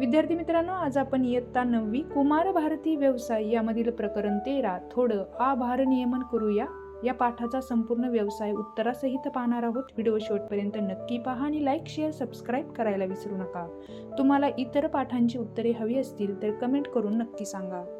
विद्यार्थी मित्रांनो आज आपण इयत्ता नववी कुमार भारती व्यवसाय यामधील प्रकरण तेरा थोडं आभार नियमन करूया. या पाठाचा संपूर्ण व्यवसाय उत्तरासहित पाहणार आहोत. व्हिडिओ शेवटपर्यंत नक्की पहा आणि लाईक शेअर सबस्क्राईब करायला विसरू नका. तुम्हाला इतर पाठांची उत्तरे हवी असतील तर कमेंट करून नक्की सांगा.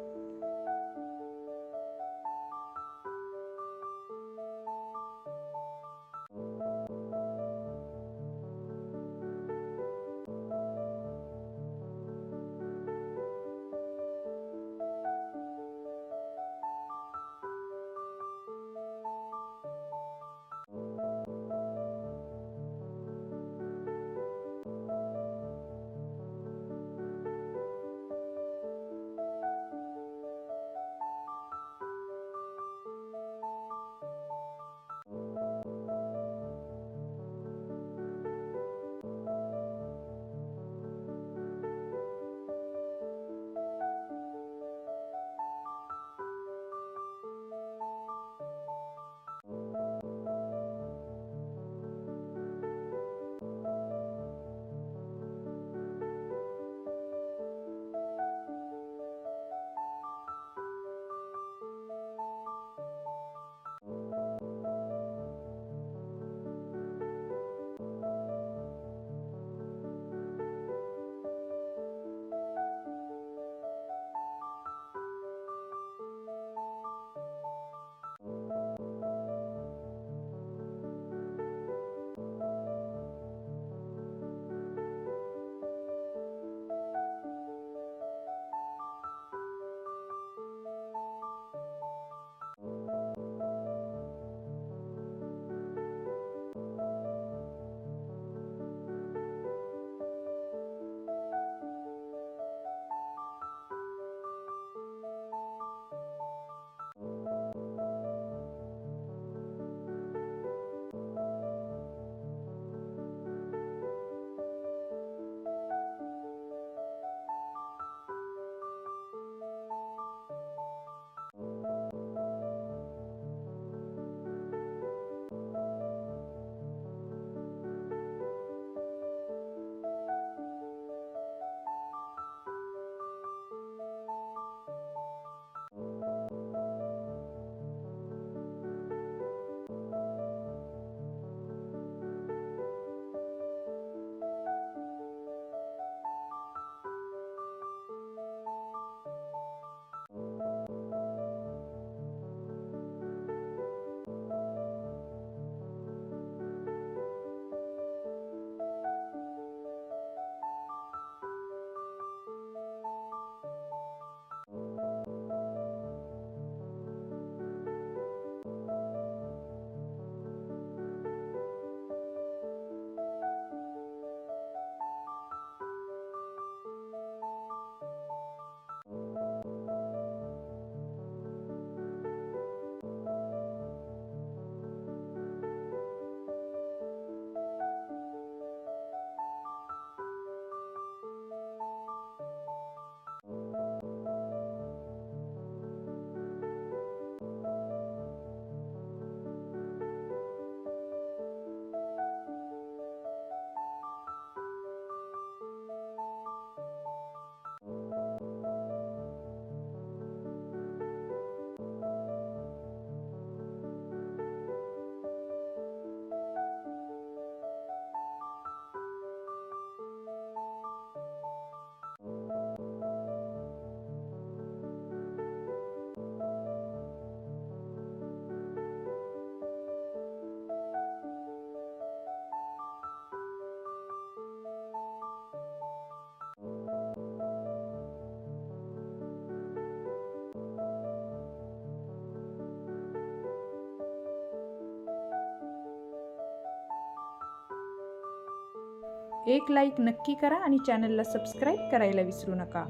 एक लाईक नक्की करा आणि चॅनलला सबस्क्राईब करायला विसरू नका.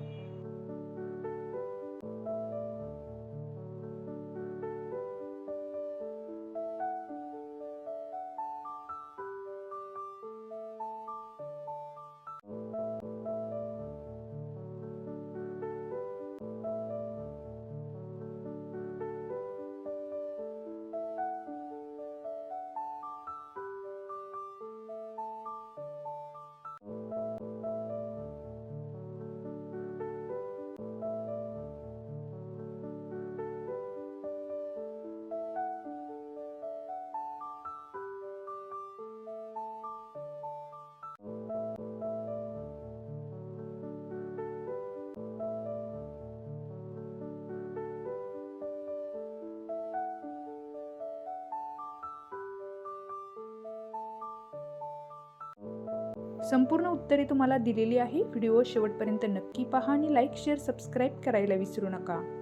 संपूर्ण उत्तरे तुम्हाला दिलेली आहे. व्हिडिओ शेवटपर्यंत नक्की पहा आणि लाईक शेअर सबस्क्राईब करायला विसरू नका.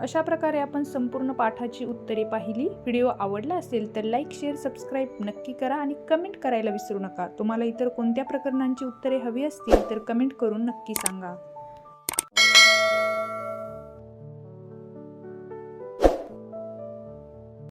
अशा प्रकारे आपण संपूर्ण पाठाची उत्तरे पाहिली. व्हिडिओ आवडला असेल तर लाईक शेअर सबस्क्राईब नक्की करा आणि कमेंट करायला विसरू नका. तुम्हाला इतर कोणत्या प्रकरणांची उत्तरे हवी असतील तर कमेंट करून नक्की सांगा.